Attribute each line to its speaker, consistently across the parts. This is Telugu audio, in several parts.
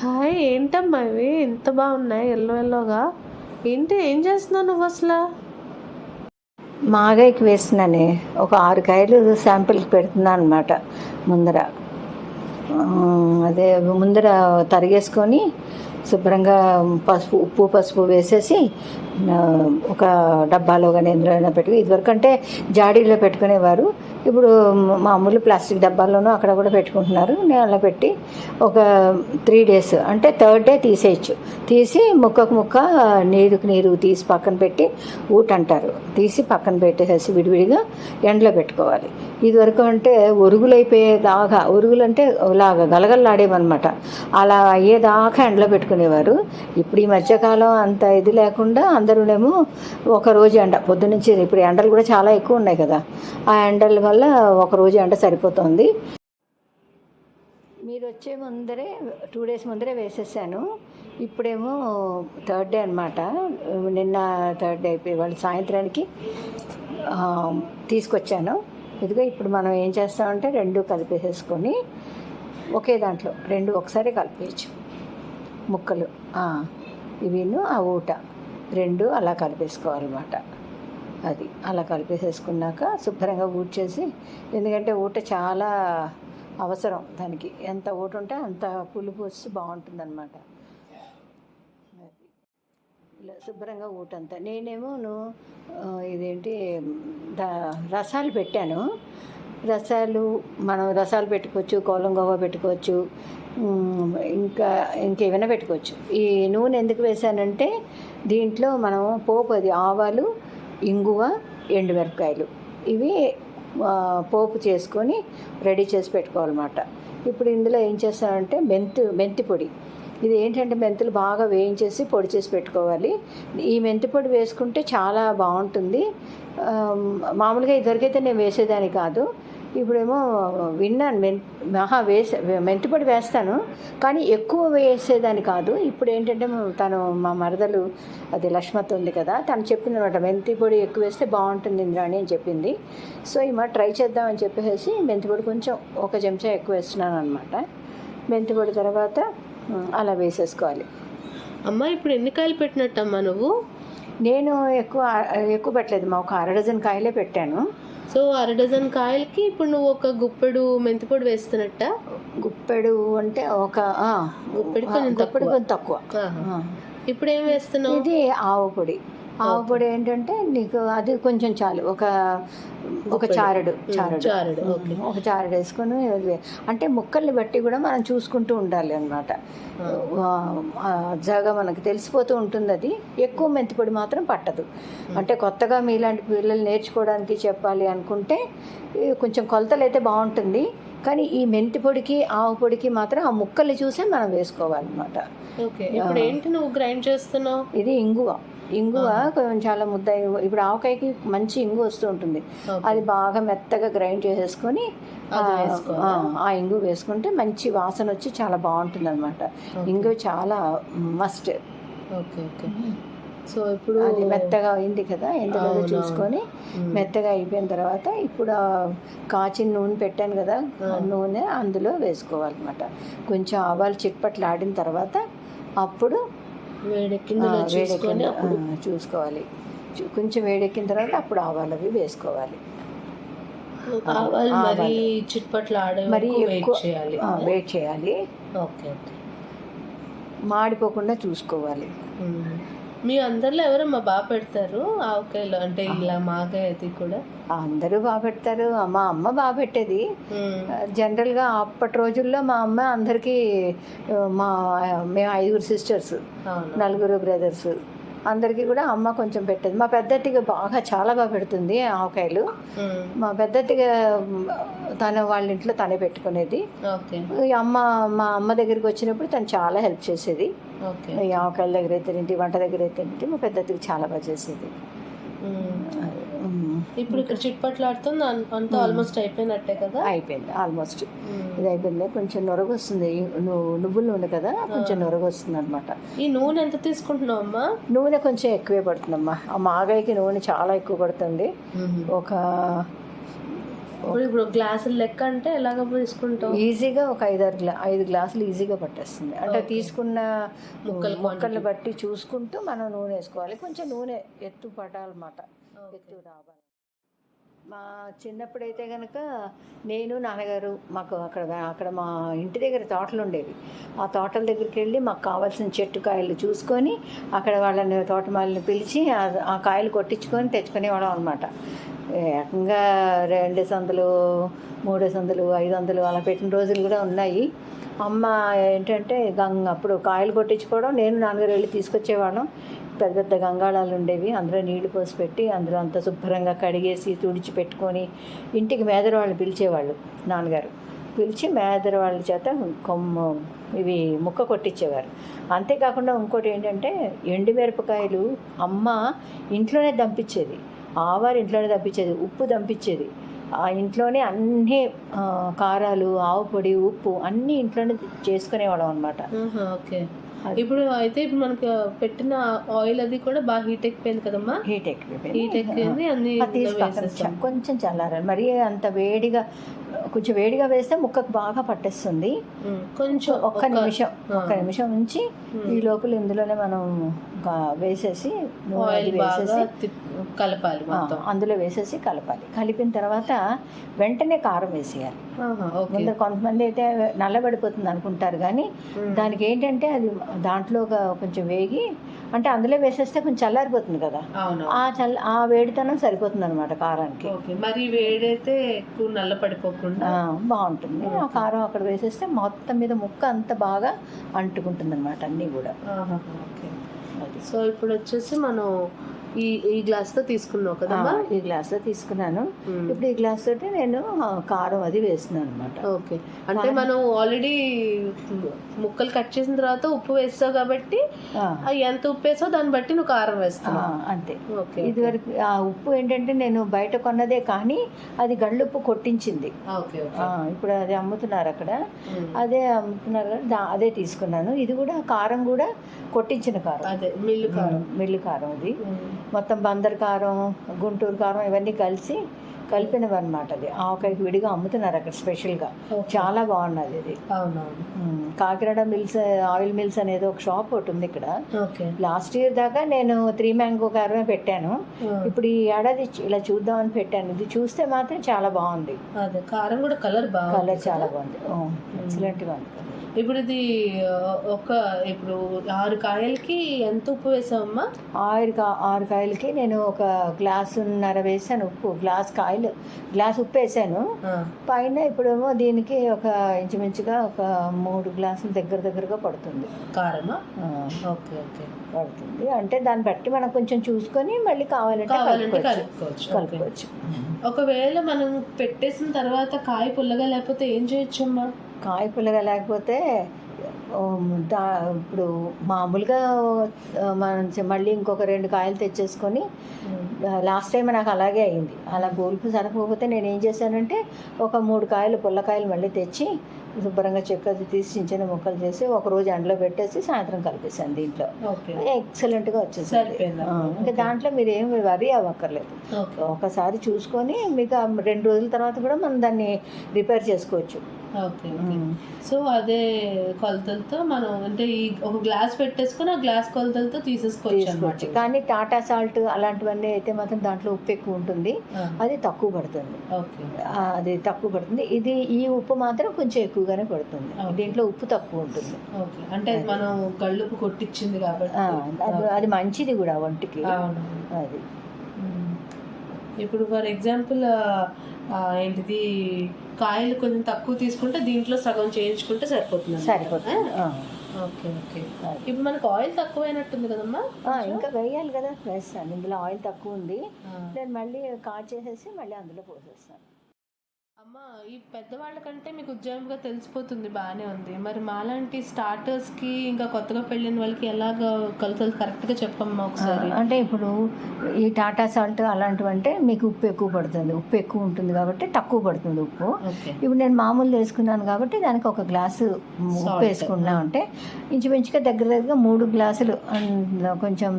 Speaker 1: హాయ్ ఏంటమ్మా ఇవి? ఎంత బాగున్నాయి ఎల్లో ఎల్లోగా. ఏంటి ఏం చేస్తున్నావు నువ్వు అసలు?
Speaker 2: మాగాయకి వేస్తున్నానే ఒక ఆరు కాయలు శాంపిల్కి పెడుతున్నాను అనమాట ముందర. అదే ముందర తరిగేసుకొని శుభ్రంగా పసుపు ఉప్పు పసుపు వేసేసి ఒక డబ్బాలో కానీ ఎందులో అయినా పెట్టుకు ఇదివరకు అంటే జాడీలో పెట్టుకునేవారు. ఇప్పుడు మామూలు ప్లాస్టిక్ డబ్బాల్లోనూ అక్కడ కూడా పెట్టుకుంటున్నారు. నేను అలా పెట్టి ఒక త్రీ డేస్ అంటే థర్డ్ డే తీసేయచ్చు. తీసి ముక్కకు ముక్క నీరుకు నీరు తీసి పక్కన పెట్టి ఊట అంటారు తీసి పక్కన పెట్టేసేసి విడివిడిగా ఎండలో పెట్టుకోవాలి. ఇదివరకు అంటే ఒరుగులు అయిపోయేదాకా ఒరుగులు అంటే లాగా గలగలలాడేవన్నమాట. అలా అయ్యేదాకా ఎండలో పెట్టుకునేవారు. ఇప్పుడు ఈ మధ్యకాలం అంత ఇది లేకుండా అందరూనేమో ఒక రోజు ఎండ పొద్దునుంచి ఇప్పుడు ఎండలు కూడా చాలా ఎక్కువ ఉన్నాయి కదా. ఆ ఎండల వల్ల ఒక రోజు ఎండ సరిపోతుంది. మీరు వచ్చే ముందరే టూ డేస్ ముందరే వేసేసాను. ఇప్పుడేమో థర్డ్ డే అనమాట నిన్న థర్డ్ డే అయిపోయి వాళ్ళు సాయంత్రానికి తీసుకొచ్చాను. ఇదిగో ఇప్పుడు మనం ఏం చేస్తామంటే రెండు కలిపేసేసుకొని ఒకే దాంట్లో రెండు ఒకసారి కలిపేయచ్చు. ముక్కలు ఇవిను ఆ ఊట. రెండు అలా కలిపేసుకోవాలన్నమాట. అది అలా కలిపేసేసుకున్నాక శుభ్రంగా ఊడ్చేసి ఎందుకంటే ఊట చాలా అవసరం దానికి. ఎంత ఊట ఉంటే అంత పులుపు వస్తే బాగుంటుందన్నమాట. అది ఇలా శుభ్రంగా ఊటంతా. నేనేమో ఇదేంటి ద రసాలు పెట్టాను. రసాలు మనం రసాలు పెట్టుకోవచ్చు కోలం గోవా పెట్టుకోవచ్చు ఇంకా ఇంకేమైనా పెట్టుకోవచ్చు. ఈ నూనె ఎందుకు వేసానంటే దీంట్లో మనం పోపు అది ఆవాలు ఇంగువ ఎండుమిరపకాయలు. ఇవి పోపు చేసుకొని రెడీ చేసి పెట్టుకోవాలన్నమాట. ఇప్పుడు ఇందులో ఏం చేస్తానంటే మెంతు మెంతి పొడి. ఇది ఏంటంటే మెంతులు బాగా వేయించేసి పొడి చేసి పెట్టుకోవాలి. ఈ మెంతి పొడి వేసుకుంటే చాలా బాగుంటుంది. మామూలుగా ఇదివరకైతే నేను వేసేదాన్ని కాదు. ఇప్పుడేమో విన్నాను మెన్ మహా వేసే మెంతి పొడి వేస్తాను కానీ ఎక్కువ వేసేదాన్ని కాదు. ఇప్పుడు ఏంటంటే తను మా మరదలు అది లక్ష్మత్ ఉంది కదా తను చెప్పింది అనమాట మెంతి పొడి ఎక్కువ వేస్తే బాగుంటుంది ఇంద్రాణి అని చెప్పింది. సో ఈ మాట ట్రై చేద్దామని చెప్పేసి మెంతి పొడి కొంచెం ఒక చెంచా ఎక్కువ వేస్తున్నాను అనమాట మెంతి పొడి తర్వాత అలా వేసేసుకోవాలి.
Speaker 1: అమ్మా ఇప్పుడు ఎన్ని కాయలు పెట్టినట్టమ్మా నువ్వు?
Speaker 2: నేను ఎక్కువ ఎక్కువ పెట్టలేదు. మా ఒక అర డజన్ కాయలే పెట్టాను.
Speaker 1: సో అర డజన్ కాయలకి ఇప్పుడు నువ్వు ఒక గుప్పెడు మెంతిపొడి వేస్తున్నట్ట?
Speaker 2: గుప్పెడు అంటే ఒక
Speaker 1: గుప్పెడు కొంచెం
Speaker 2: గుప్పెడు
Speaker 1: తక్కువ.
Speaker 2: కొంచెం తక్కువ.
Speaker 1: ఇప్పుడు ఏం వేస్తున్నావు?
Speaker 2: ఇది ఆవు పొడి. ఆవు పొడి ఏంటంటే నీకు అది కొంచెం చాలు. ఒక ఒక చారెడు చారెడు. ఒక చారెడు వేసుకొని అంటే ముక్కల్ని బట్టి కూడా మనం చూసుకుంటూ ఉండాలి అనమాట జాగా మనకు తెలిసిపోతూ ఉంటుంది అది. ఎక్కువ మెంతిపొడి మాత్రం పట్టదు. అంటే కొత్తగా మీలాంటి పిల్లలు నేర్చుకోవడానికి చెప్పాలి అనుకుంటే కొంచెం కొలతలు అయితే బాగుంటుంది. కానీ ఈ మెంతి పొడికి ఆవు పొడికి మాత్రం ఆ ముక్కల్ని చూసే మనం వేసుకోవాలన్నమాట.
Speaker 1: ఓకే. ఇప్పుడు ఏంటి నువ్వు గ్రైండ్ చేస్తున్నావు?
Speaker 2: ఇది ఇంగువ. ఇంగువ కొంచెం చాలా ముద్ద ఇప్పుడు ఆవకాయకి మంచి ఇంగు వస్తూ ఉంటుంది. అది బాగా మెత్తగా గ్రైండ్ చేసేసుకొని ఆ, ఇంగు వేసుకుంటే మంచి వాసన వచ్చి చాలా బాగుంటుంది అనమాట ఇంగు చాలా మస్ట్.
Speaker 1: Okay okay. సో ఇప్పుడు
Speaker 2: అది మెత్తగా అయింది కదా ఎందులో. చూసుకొని. మెత్తగా అయిపోయిన తర్వాత ఇప్పుడు కాచిన నూనె పెట్టాను కదా నూనె అందులో వేసుకోవాలన్నమాట. కొంచెం ఆవాలు చిట్పట్లు ఆడిన తర్వాత అప్పుడు ఆ, చూసుకోవాలి. కొంచెం వేడెక్కిన తర్వాత అప్పుడు ఆవాలు అవి వేసుకోవాలి.
Speaker 1: ఆవాలు. మరి చిట్పట్లు ఆడే
Speaker 2: మరి
Speaker 1: వెయిట్
Speaker 2: ఎక్కువ
Speaker 1: చేయాలి. Okay okay.
Speaker 2: మాడిపోకుండా చూసుకోవాలి.
Speaker 1: మీ అందరిలో ఎవరమ్మా బాగా పెడతారు? ఆవకాయలు అంటే ఇలా మాగాయ అది కూడా.
Speaker 2: అందరూ బాగా పెడతారు. మా అమ్మ బాగా పెట్టేది. జనరల్గా అప్పటి రోజుల్లో మా అమ్మ అందరికీ మా మేము ఐదుగురు సిస్టర్స్ నలుగురు బ్రదర్స్. అందరికీ కూడా అమ్మ కొంచెం పెట్టేది. మా పెద్దతిగా బాగా చాలా బాగా పెడుతుంది ఆవకాయలు. మా పెద్దతిగా తన వాళ్ళ ఇంట్లో తనే పెట్టుకునేది. ఈ అమ్మ మా అమ్మ దగ్గరికి వచ్చినప్పుడు తను చాలా హెల్ప్ చేసేది.
Speaker 1: ఓకే.
Speaker 2: ఈ ఆవకాయల దగ్గర అయితే ఏంటి వంట దగ్గర అయితే ఏంటి మా పెద్దతికి చాలా బాగా చేసేది.
Speaker 1: ఇప్పుడు ఇక్కడ చిట్పట్లు ఆడుతుంది అన్- అంతా ఆల్మోస్ట్ అయిపోయినట్టే కదా?
Speaker 2: అయిపోయింది ఆల్మోస్ట్
Speaker 1: మ్మ్.
Speaker 2: ఇది అయిపోయింది. కొంచెం నొరగ వస్తుంది నువ్వు నువ్వుల నూనె కదా కొంచెం నొరగ వస్తుంది అనమాట
Speaker 1: ఈ నూనె ఎంత తీసుకుంటున్నావు అమ్మా?
Speaker 2: నూనె కొంచెం ఎక్కువే పడుతుందమ్మా. ఆ మాగాయకి నూనె చాలా ఎక్కువ పడుతుంది. ఒక
Speaker 1: ఇప్పుడు గ్లాసులు లెక్క అంటే ఎలాగ తీసుకుంటావు?
Speaker 2: ఈజీగా ఒక ఐదారు గ్లా ఐదు గ్లాసులు ఈజీగా పట్టేస్తుంది. అంటే తీసుకున్న
Speaker 1: ముక్కల
Speaker 2: ముక్కలు బట్టి చూసుకుంటూ మనం నూనె వేసుకోవాలి. కొంచెం నూనె ఎత్తు పడాలన్నమాట ఎత్తు రావాలి మా చిన్నప్పుడైతే కనుక నేను నాన్నగారు మాకు అక్కడ అక్కడ మా ఇంటి దగ్గర తోటలు ఉండేవి. ఆ తోటల దగ్గరికి వెళ్ళి మాకు కావాల్సిన చెట్టు కాయలు చూసుకొని అక్కడ వాళ్ళని తోటమాలని పిలిచి ఆ- కాయలు కొట్టించుకొని తెచ్చుకునేవాళ్ళం అనమాట ఏకంగా రెండు సందులు మూడు సందులు ఐదు వందలు అలా పెట్టిన రోజులు కూడా ఉన్నాయి. అమ్మ ఏంటంటే గంగ అప్పుడు కాయలు కొట్టించుకోవడం. నేను నాన్నగారు వెళ్ళి తీసుకొచ్చేవాళ్ళం. పెద్ద పెద్ద గంగాళాలు ఉండేవి. అందులో నీళ్ళు పోసి పెట్టి అందులో అంత శుభ్రంగా కడిగేసి తుడిచి పెట్టుకొని ఇంటికి మేదరవాళ్ళు పిలిచేవాళ్ళు నాన్నగారు. పిలిచి మేదరవాళ్ళ చేత కొమ్మ ఇవి ముక్క కొట్టించేవారు. అంతేకాకుండా ఇంకోటి ఏంటంటే ఎండు మిరపకాయలు అమ్మ ఇంట్లోనే దంపించేది. ఆవారు ఇంట్లోనే దంపించేది. ఉప్పు దంపించేది. ఆ ఇంట్లోనే అన్ని కారాలు ఆవు పొడి ఉప్పు అన్నీ ఇంట్లోనే చేసుకునేవాళ్ళం అనమాట
Speaker 1: ఓకే. ఇప్పుడు అయితే ఇప్పుడు మనకి పెట్టిన ఆయిల్ అది కూడా బాగా హీట్ ఎక్కిపోయింది కదమ్మా?
Speaker 2: హీట్ ఎక్కువ
Speaker 1: హీట్ ఎక్కింది అన్ని
Speaker 2: కొంచెం చల్లారాలి. మరీ అంత వేడిగా కొంచెం వేడిగా వేస్తే ముక్కకు బాగా పట్టేస్తుంది.
Speaker 1: కొంచెం
Speaker 2: ఒక్క నిమిషం ఒక్క నిమిషం ఉంచి ఈ లోపల ఇందులోనే మనం వేసేసి
Speaker 1: ఆయిల్
Speaker 2: వేసేసి
Speaker 1: కలపాలి
Speaker 2: అందులో వేసేసి కలపాలి. కలిపిన తర్వాత వెంటనే కారం వేసేయాలి. ముందు కొంతమంది అయితే నల్లబడిపోతుంది అనుకుంటారు కానీ. దానికి ఏంటంటే అది దాంట్లో కొంచెం వేగి అంటే అందులో వేసేస్తే కొంచెం చల్లారిపోతుంది కదా. ఆ చల్ల ఆ వేడితనం సరిపోతుంది అనమాట కారానికి.
Speaker 1: మరి వేడైతే ఎక్కువ నల్ల పడిపోకుండా
Speaker 2: బాగుంటుంది. ఆ కారం అక్కడ వేసేస్తే మొత్తం మీద ముక్క అంత బాగా అంటుకుంటుంది అనమాట అన్నీ కూడా.
Speaker 1: ఓకే. సో ఇప్పుడు వచ్చేసి మనం ఈ ఈ గ్లాస్తో తీసుకున్నావు కదమ్మా?
Speaker 2: ఈ గ్లాస్లో తీసుకున్నాను. ఇప్పుడు ఈ గ్లాస్ తోటి నేను కారం అది వేస్తున్నాను అనమాట
Speaker 1: ఓకే. అంటే మనం ఆల్రెడీ ముక్కలు కట్ చేసిన తర్వాత ఉప్పు వేస్తావు కాబట్టి ఎంత ఉప్పు వేసావు దాన్ని బట్టి నువ్వు కారం వేస్తున్నావు.
Speaker 2: అంతే.
Speaker 1: ఓకే
Speaker 2: ఇదివరకు ఆ ఉప్పు ఏంటంటే నేను బయట కొన్నదే కానీ అది గళ్ళుప్పు కొట్టించింది. ఇప్పుడు అది అమ్ముతున్నారు అక్కడ. అదే అమ్ముతున్నారు కదా అదే తీసుకున్నాను. ఇది కూడా కారం కూడా కొట్టించిన కారం.
Speaker 1: అదే మిల్లు కారం.
Speaker 2: మిల్లు కారం అది. మొత్తం బందర్ కారం గుంటూరు కారం ఇవన్నీ కలిసి కలిపినవి అనమాట అది. ఆవకాయకి విడిగా అమ్ముతున్నారు అక్కడ స్పెషల్గా. చాలా బాగున్నది ఇది కాకినాడ మిల్స్ ఆయిల్ మిల్స్ అనేది ఒక షాప్ ఒకటి ఉంది ఇక్కడ.
Speaker 1: ఓకే.
Speaker 2: లాస్ట్ ఇయర్ దాకా నేను త్రీ మ్యాంగో కారమే పెట్టాను. ఇప్పుడు ఈ ఏడాది ఇలా చూద్దామని పెట్టాను. ఇది చూస్తే మాత్రం చాలా బాగుంది.
Speaker 1: కారం కూడా కలర్ బాగా
Speaker 2: కలర్ చాలా బాగుంది. ఎక్సలెంట్గా ఉంది
Speaker 1: ఇప్పుడు ఇది ఒక ఇప్పుడు ఆరు కాయలకి ఎంత ఉప్పు వేసావమ్మా?
Speaker 2: ఆరు కా ఆరు కాయలకి నేను ఒక గ్లాసున్నర వేసాను ఉప్పు గ్లాస్ కాయలు గ్లాస్ ఉప్పు వేసాను. పైన ఇప్పుడేమో దీనికి ఒక ఇంచుమించుగా ఒక మూడు గ్లాసుల దగ్గర దగ్గరగా పడుతుంది.
Speaker 1: కారమా? Okay okay.
Speaker 2: పడుతుంది. అంటే దాన్ని బట్టి మనం కొంచెం చూసుకొని మళ్ళీ కావాలంటే కలుపుకోవచ్చు.
Speaker 1: కలుపుకోవచ్చు. ఒకవేళ మనం పెట్టేసిన తర్వాత కాయ పుల్లగా లేకపోతే ఏం చేయొచ్చమ్మా?
Speaker 2: కాయ పుల్లగా లేకపోతే దా ఇప్పుడు మామూలుగా మనం మళ్ళీ ఇంకొక రెండు కాయలు తెచ్చేసుకొని లాస్ట్ టైం నాకు అలాగే అయింది. అలా గోల్పు సరిపోతే నేను ఏం చేశానంటే ఒక మూడు కాయలు పుల్లకాయలు మళ్ళీ తెచ్చి శుభ్రంగా చెక్కది తీసి చిన్న చిన్న ముక్కలు చేసి ఒక రోజు ఎండలో పెట్టేసి సాయంత్రం కలిపేసాను దీంట్లో.
Speaker 1: ఓకే.
Speaker 2: ఎక్సలెంట్గా వచ్చేసింది? ఆ, ఇంకా దాంట్లో మీరు ఏమి వరి అవ్వక్కర్లేదు. ఒకసారి చూసుకొని మీకు రెండు రోజుల తర్వాత కూడా మనం దాన్ని రిపేర్ చేసుకోవచ్చు.
Speaker 1: ఓకే సో అదే కొలతలతో మనం అంటే ఈ ఒక గ్లాస్ పెట్టేసుకొని ఆ గ్లాస్ కొలతలతో తీసేసుకోవచ్చు అనమాట
Speaker 2: కానీ టాటా సాల్ట్ అలాంటివన్నీ అయితే మాత్రం దాంట్లో ఉప్పు ఎక్కువ ఉంటుంది. అది తక్కువ పడుతుంది.
Speaker 1: ఓకే.
Speaker 2: అది తక్కువ పడుతుంది. ఇది ఈ ఉప్పు మాత్రం కొంచెం ఎక్కువగానే పడుతుంది. దీంట్లో ఉప్పు తక్కువ ఉంటుంది.
Speaker 1: ఓకే. అంటే మనం గళ్ళుపు కొట్టించింది కాబట్టి.
Speaker 2: అది- మంచిది కూడా ఒంటికి
Speaker 1: అవును.
Speaker 2: అది.
Speaker 1: ఇప్పుడు ఫర్ ఎగ్జాంపుల్ ఏంటిది కాయలు కొంచెం తక్కువ తీసుకుంటే దీంట్లో సగం చేయించుకుంటే సరిపోతుంది.
Speaker 2: సరిపోతుంది.
Speaker 1: Okay okay. ఇప్పుడు మనకు ఆయిల్ తక్కువైనట్టుంది కదమ్మా?
Speaker 2: ఇంకా వేయాలి కదా. వేస్తాను. ఇందులో ఆయిల్ తక్కువ ఉంది. నేను మళ్ళీ కాచేసేసి మళ్ళీ అందులో పోసేస్తాను.
Speaker 1: అమ్మ ఈ పెద్దవాళ్ళకంటే మీకు ఉజ్జాయింపుగా తెలిసిపోతుంది బాగానే ఉంది. మరి మాలాంటి స్టార్టర్స్కి ఇంకా కొత్తగా పెళ్ళిన వాళ్ళకి ఎలాగ కొలతలు కరెక్ట్గా చెప్పమ్మా ఒకసారి?
Speaker 2: అంటే ఇప్పుడు ఈ టాటా సాల్ట్ అలాంటివి అంటే మీకు ఉప్పు ఎక్కువ పడుతుంది. ఉప్పు ఎక్కువ ఉంటుంది కాబట్టి తక్కువ పడుతుంది ఉప్పు. ఇప్పుడు నేను మామూలు వేసుకున్నాను కాబట్టి దానికి ఒక గ్లాసు ఉప్పు. వేసుకున్నా అంటే ఇంచుమించుగా దగ్గర దగ్గర మూడు గ్లాసులు కొంచెం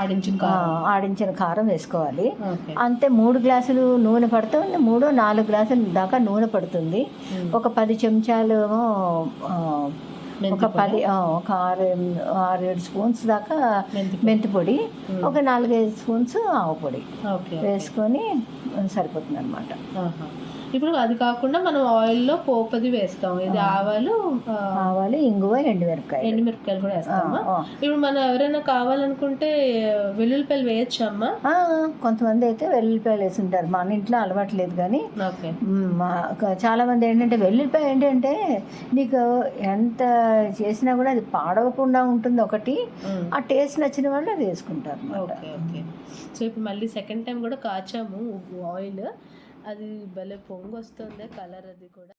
Speaker 1: ఆడించిన
Speaker 2: ఆడించిన కారం వేసుకోవాలి. అంతే మూడు గ్లాసులు నూనె పడుతుంది మూడు నాలుగు గ్లాసులు దాకా నూనె పడుతుంది. ఒక పది చెంచాలు ఒక పది ఒక ఆరు ఆరు ఏడు స్పూన్స్ దాకా
Speaker 1: మెంతి
Speaker 2: పొడి ఒక నాలుగైదు స్పూన్స్ ఆవు పొడి వేసుకొని సరిపోతుంది అనమాట.
Speaker 1: ఇప్పుడు అది కాకుండా మనం ఆయిల్లో పోపది వేస్తాం. ఇది ఆవాలు
Speaker 2: ఆవాలు ఇంగువ ఎండుమిరపకాయ
Speaker 1: ఎండుమిరపకాయలు కూడా వేస్తామా? ఇప్పుడు మనం ఎవరైనా కావాలనుకుంటే వెల్లుల్లిపాయలు వేయచ్చమ్మా?
Speaker 2: కొంతమంది అయితే వెల్లుల్లిపాయలు వేసుంటారు. మన ఇంట్లో అలవాటు లేదు కానీ.
Speaker 1: ఓకే.
Speaker 2: మ్, మా చాలా మంది ఏంటంటే వెల్లుల్లిపాయ ఏంటంటే నీకు ఎంత చేసినా కూడా అది పాడవకుండా ఉంటుంది ఒకటి. ఆ టేస్ట్ నచ్చిన వాళ్ళు అది వేసుకుంటారు
Speaker 1: ఓకే సో ఇప్పుడు మళ్ళీ సెకండ్ టైం కూడా కాచాము ఆయిల్. అది భలే పొంగు వస్తుంది కలర్ అది కూడా.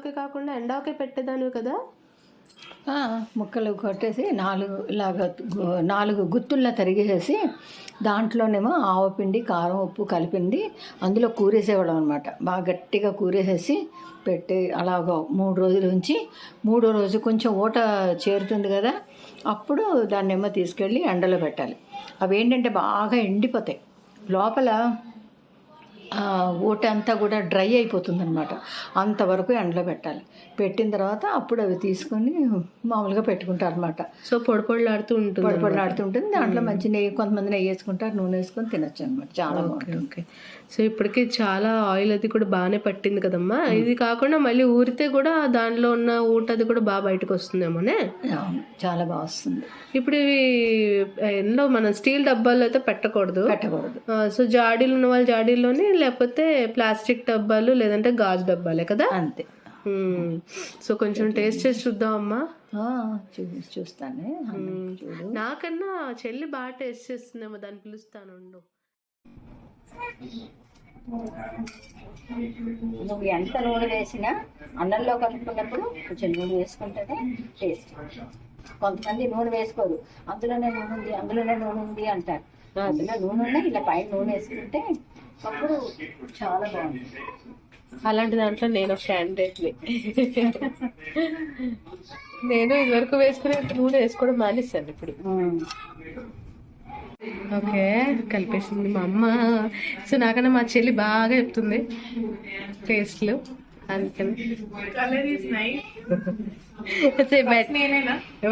Speaker 1: కాకుండా కాకుండా ఎండాకే పెట్టేదాను కదా?
Speaker 2: ముక్కలు కొట్టేసి నాలుగు ఇలాగ నాలుగు గుత్తుల్లా తరిగేసి దాంట్లోనేమో ఆవపిండి కారం ఉప్పు కలిపింది అందులో కూరేసేవాళ్ళం అనమాట బాగా గట్టిగా కూరేసేసి పెట్టి అలాగ మూడు రోజులు ఉంచి మూడో రోజు కొంచెం ఊట చేరుతుంది కదా అప్పుడు దాన్నేమో తీసుకెళ్ళి ఎండలో పెట్టాలి. అవి ఏంటంటే బాగా ఎండిపోతాయి. లోపల ఊట అంతా కూడా డ్రై అయిపోతుంది అనమాట అంతవరకు ఎండలో పెట్టాలి. పెట్టిన తర్వాత అప్పుడు అవి తీసుకొని మామూలుగా పెట్టుకుంటారు అనమాట
Speaker 1: సో పొడి పొడిలాడుతూ ఉంటుంది
Speaker 2: పొడి పొడిలాడుతుంటుంది దాంట్లో మంచి నెయ్యి కొంతమంది నెయ్యి వేసుకుంటారు నూనె వేసుకొని తినొచ్చు అనమాట చాలా
Speaker 1: ఓకే
Speaker 2: బాగుంటుంది.
Speaker 1: ఓకే. సో ఇప్పటికి చాలా ఆయిల్ అది కూడా బాగానే పట్టింది కదమ్మా. ఇది కాకుండా మళ్ళీ ఊరితే కూడా దానిలో ఉన్న ఊట అది కూడా బాగా బయటకు వస్తుందేమోనే?
Speaker 2: చాలా బాగా వస్తుంది.
Speaker 1: ఇప్పుడు ఇవి ఎన్నో మనం స్టీల్ డబ్బాల్లో అయితే పెట్టకూడదు.
Speaker 2: పెట్టకూడదు.
Speaker 1: సో జాడీలు ఉన్న వాళ్ళు జాడీల్లోనే లేకపోతే ప్లాస్టిక్ డబ్బాలు లేదంటే గాజు డబ్బాలే కదా?
Speaker 2: అంతే.
Speaker 1: సో కొంచెం టేస్ట్ చేసి చూద్దాం అమ్మా.
Speaker 2: చూస్తాను.
Speaker 1: నాకన్నా చెల్లి బాగా టేస్ట్ చేస్తుందేమో దాన్ని పిలుస్తాను.
Speaker 2: నువ్వు ఎంత నూనె వేసినా అన్నంలో కలుపుకున్నప్పుడు కొంచెం నూనె వేసుకుంటేనే టేస్ట్. కొంతమంది నూనె వేసుకోరు. అందులోనే నూనె ఉంది అందులోనే నూనె ఉంది అంటారు. అందులో నూనె ఇలా పైన నూనె వేసుకుంటే అప్పుడు చాలా బాగుంది.
Speaker 1: అలాంటి దాంట్లో నేను క్యాండిడేట్ని నేను ఇదివరకు వేసుకునే నూనె వేసుకోవడం మానేస్తాను ఇప్పుడు. ఓకే కలిపేసింది మా అమ్మ. సో నాకన్నా మా చెల్లి బాగా చెప్తుంది టేస్ట్లు అందుకని.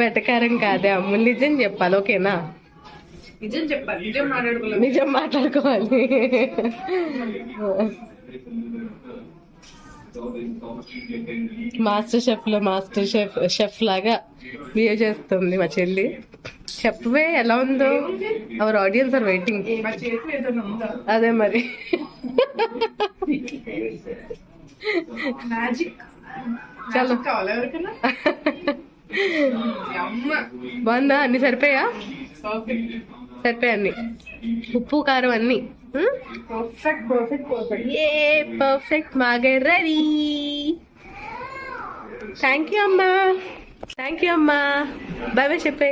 Speaker 1: వెటకారం కాదే అమ్ములు నిజం చెప్పాలి ఓకేనా?
Speaker 3: నిజం చెప్పాలి నిజం మాట్లాడుకోలేదు
Speaker 1: నిజం మాట్లాడుకోవాలి. మాస్టర్ షెఫ్లో మాస్టర్ షెఫ్ షెఫ్ లాగా బిహేవ్ చేస్తుంది మా చెల్లి. చెప్పవే ఎలా ఉందో? అవర్ ఆడియన్స్ ఆర్ వెయిటింగ్ అదే మరి. చలో. బాగుందా? అన్ని సరిపోయా? సరిపోయా అన్ని. ఉప్పు కారం అన్ని. ఏ పర్ఫెక్ట్ మాగే రెడీ థ్యాంక్ యూ అమ్మా. థ్యాంక్ యూ అమ్మా. బాయ్ బాయ్ చెప్పే.